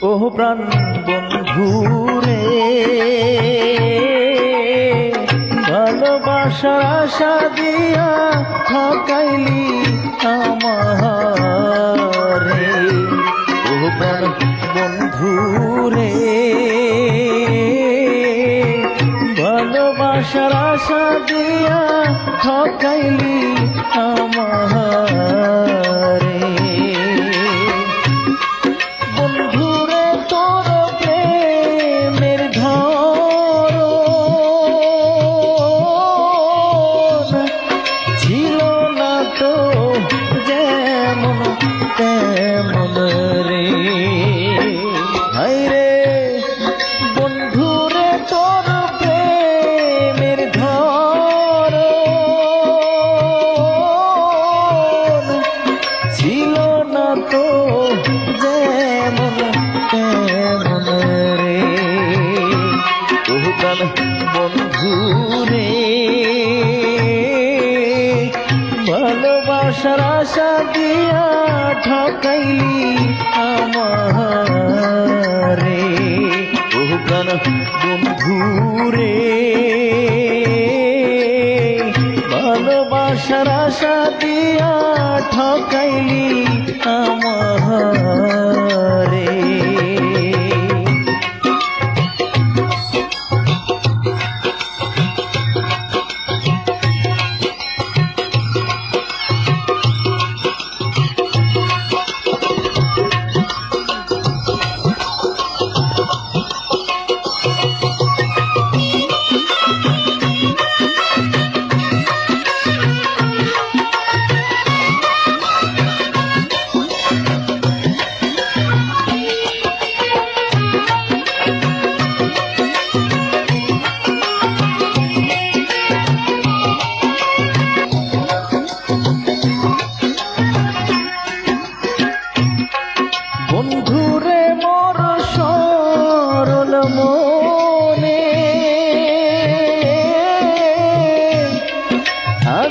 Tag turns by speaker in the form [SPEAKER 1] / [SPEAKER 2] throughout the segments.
[SPEAKER 1] প্রাণ বন্ধু রে ভালোবাসার আশা দিয়া ঠকাইলি আমারে ও প্রাণ বন্ধু রে ভালোবাসার আশা দিয়া ঠকাইলি আমারে ভালোবাসার আশা দিয়া ঠকাইলি আমারে। বহুকাল বন্ধু রে ভালোবাসার আশা দিয়া ঠকাইলি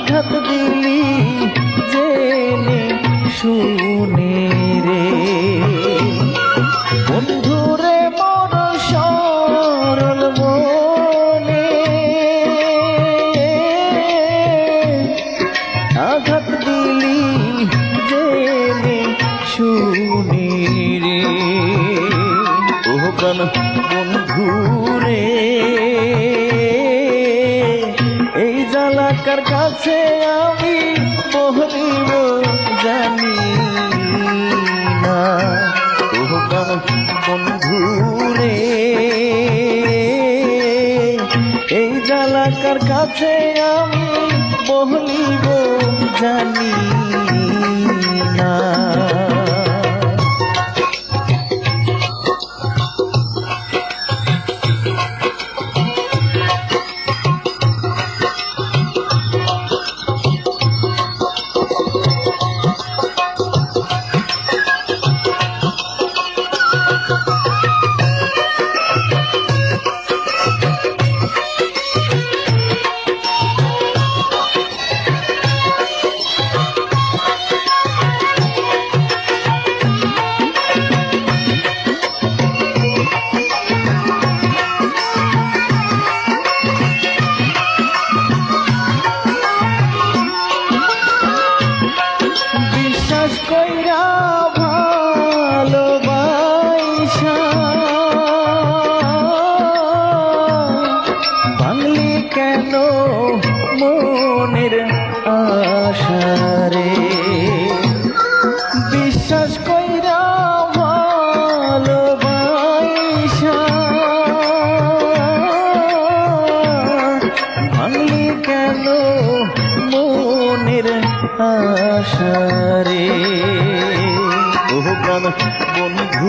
[SPEAKER 1] আঘাত দিলি জেনে, শুনে রে। বন্ধুরে মোর সরল মনে। আঘাত দিলি জেনে, শুনি রে। ও প্রাণ জালাকার কাছে আমি বহরিব জানি না। ও প্রাণ বন্ধু রে এই জালাকার কাছে আমি বহলিব জানি না। প্রাণ বন্ধু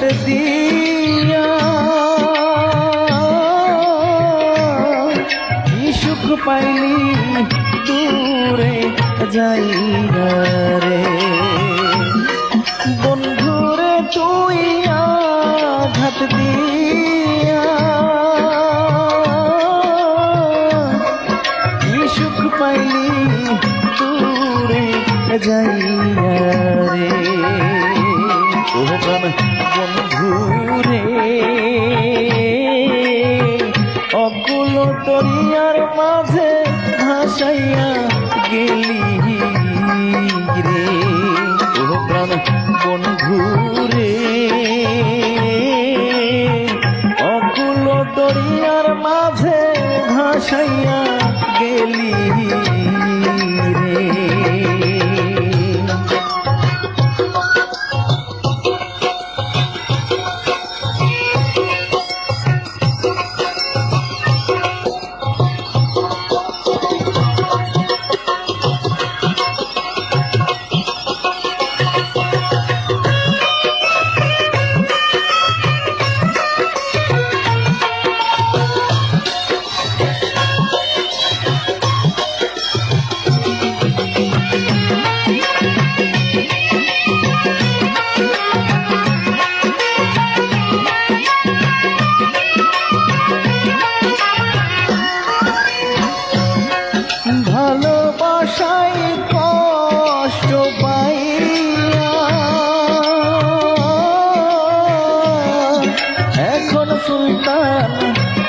[SPEAKER 1] দিয়া। কি সুখ পাইলি দূরে যাইয়া রে? বন্ধুরে তুই আঘাত দিয়া তরিয়ার মাঝে ভাসাইয়া গেলি রে। ও প্রাণ বন্ধু রে। অকুল দরিয়ার মাঝে ভাসাইয়া গেলি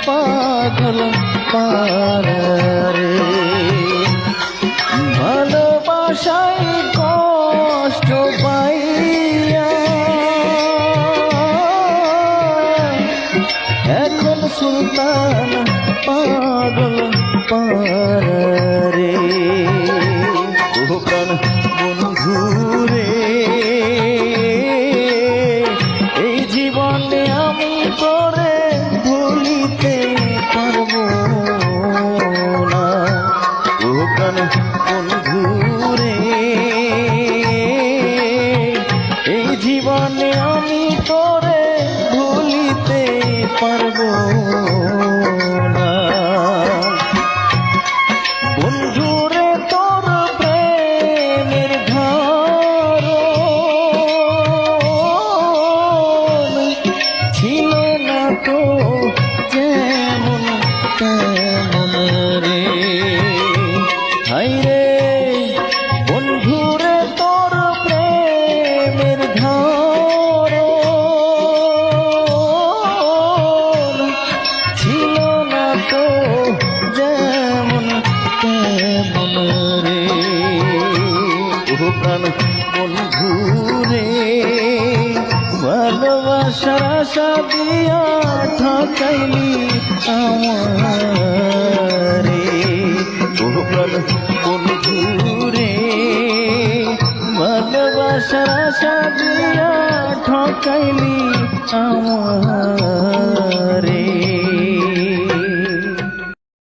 [SPEAKER 1] পাগল পারে ভালোবাসাই কষ্ট পাইয়া এখন সুলতান পাগল পারে আশা দিয়া ঠকাইলি আমারে ও প্রাণ বন্ধু রে ভালোবাসার আশা দিয়া ঠকাইলি আমারে